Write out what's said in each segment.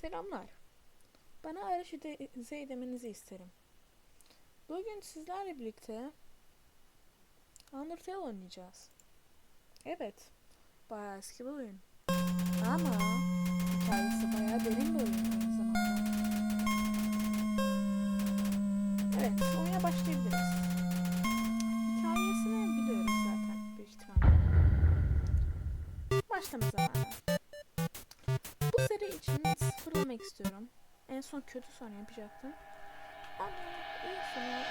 Selamlar. Bana arşize edemenizi isterim. Bugün sizlerle birlikte Undertale oynayacağız. Evet, bayağı eski bir oyun. Ama hikayesi bayağı derin bir oyun. Evet, oyuna başlayabiliriz. Hikayesini biliyoruz zaten büyük ihtimalle. Başlama zamanı. Son kötü son yapacaktım. Ama iyi sonu.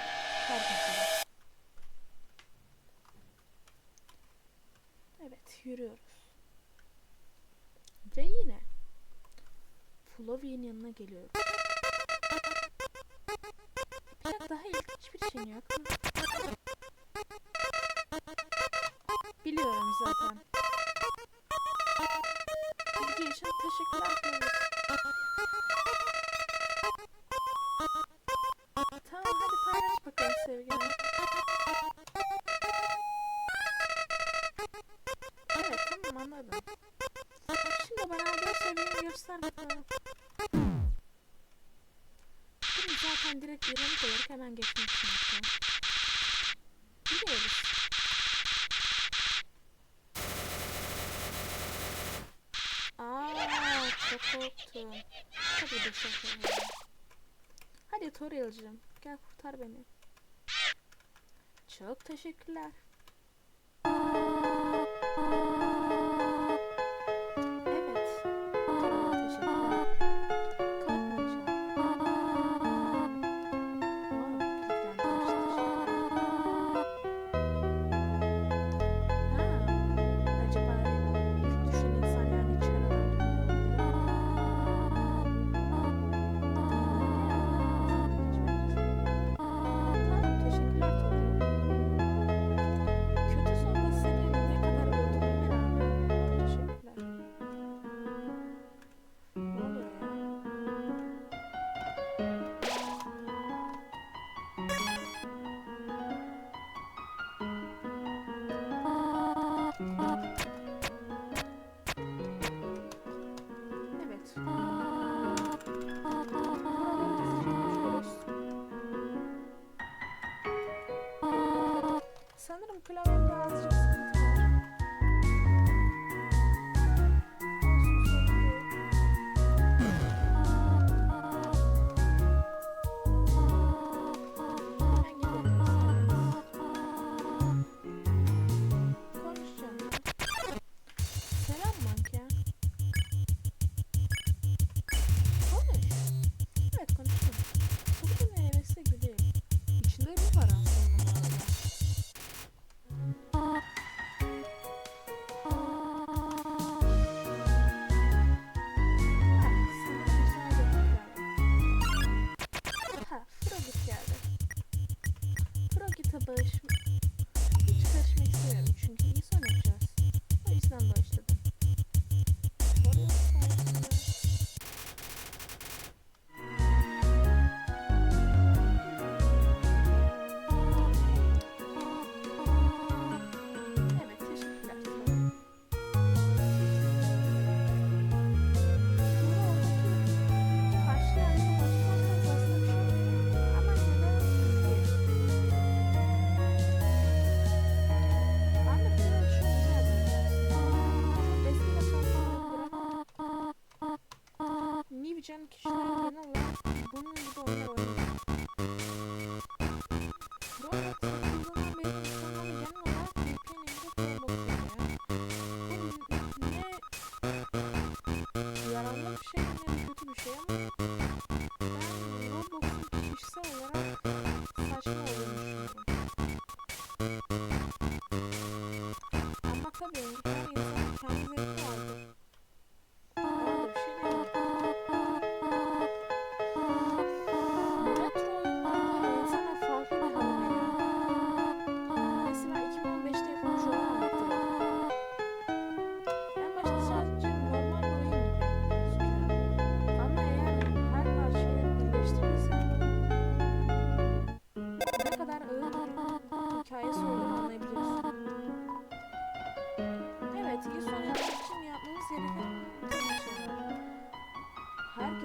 Evet yürüyoruz. Ve yine Flavia'nın yanına geliyorum. Yapacak daha ilginç bir şey yok? Biliyorum zaten. Bilgi için teşekkürler. Sevgiyi göster bakalım. Bunu zaten direkt ironik olarak hemen geçmek için yapıyorum. Biliyoruz. Aa, çok korktum. Tabii bir şaka. Hadi Toriel'cim gel kurtar beni. Çok teşekkürler.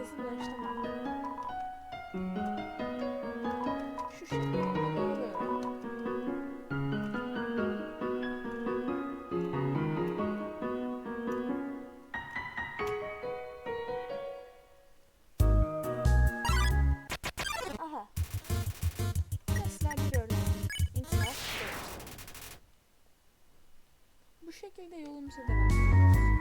kesin barıştım. Şu şekilde böyle. Aha. Bu şekilde yolumuza devam ediyoruz.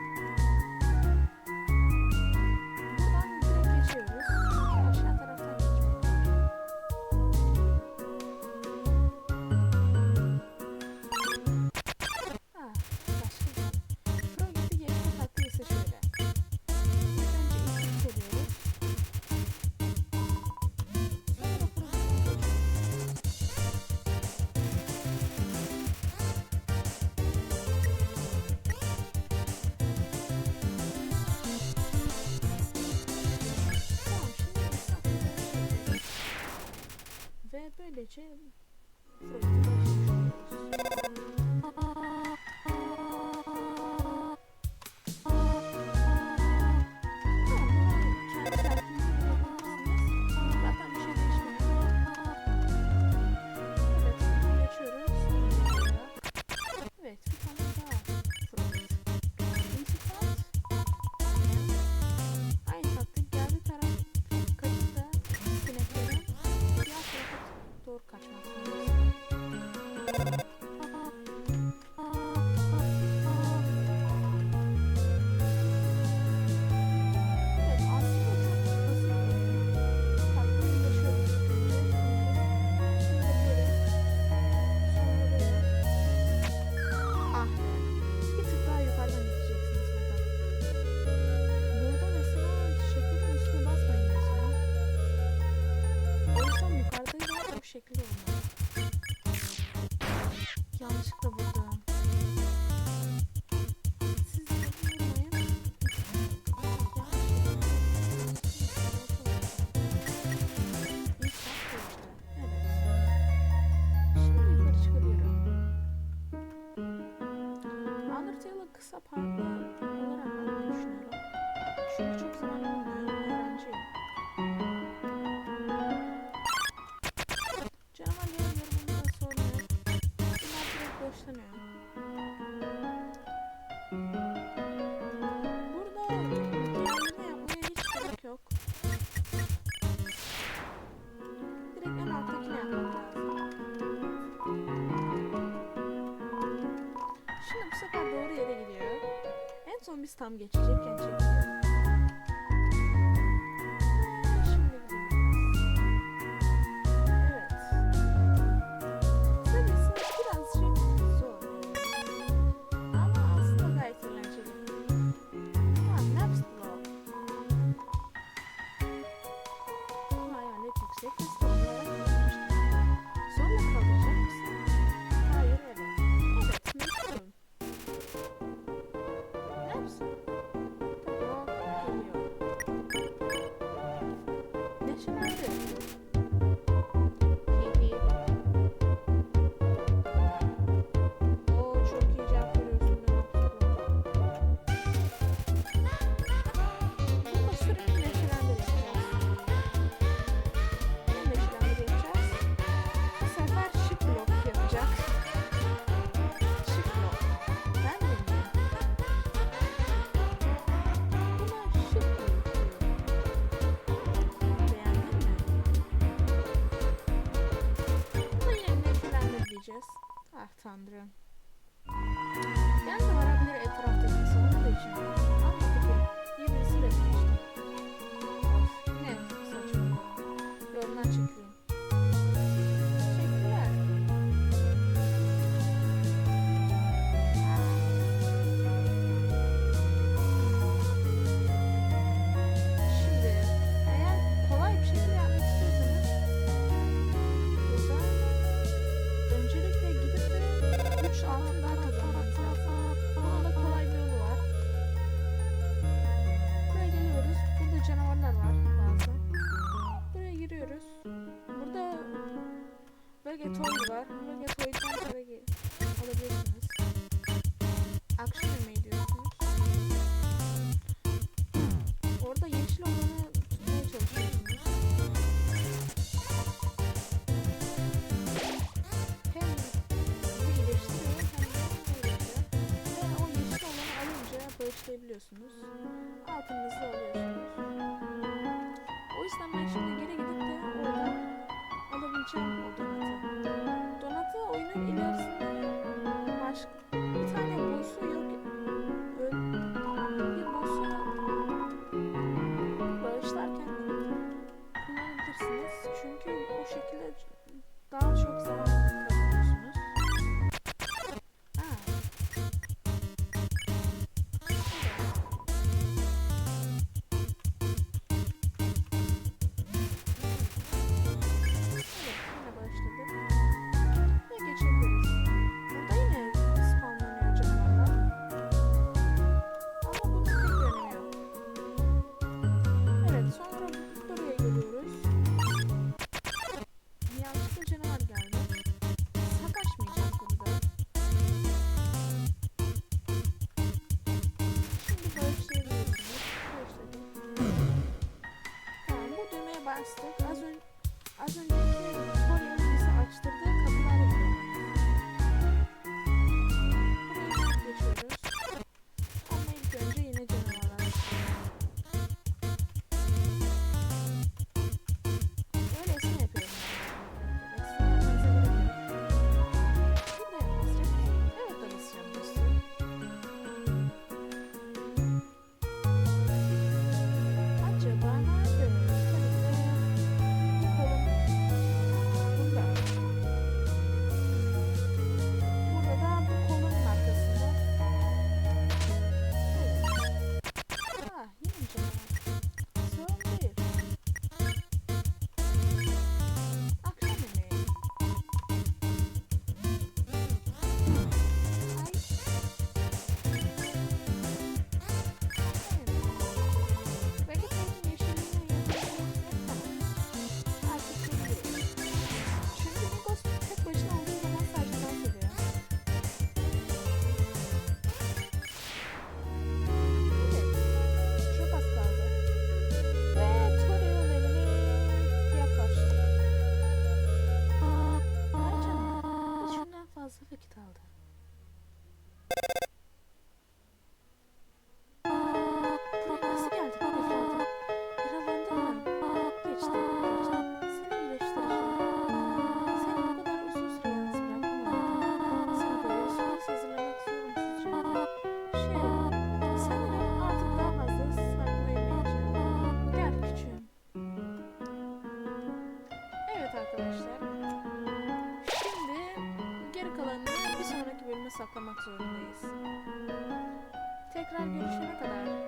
böylece böyle şey. şekli olmalı. Yanlışlıkla buldum. kısa parça olarak almayı düşünüyorum. Çünkü çok zaman Şimdi bu sefer doğru yere gidiyor. En son biz tam geçecekken çekiyor. gideceğiz. Ah tanrım. Toy var. Murage Toy para alabilirsiniz. Akşam yemeği diyorsunuz. Orada yeşil olanı tutmaya çalışıyorsunuz. Hem bu iyileştiriyor hem de iyileştiriyor. Ve o yeşil olanı alınca bağışlayabiliyorsunuz. Altınızı alıyorsunuz. O yüzden ben şimdi geri gidip de oradan alabileceğim otomatı. you know plastic. vakit aldı. atlamak zorundayız. Tekrar görüşene kadar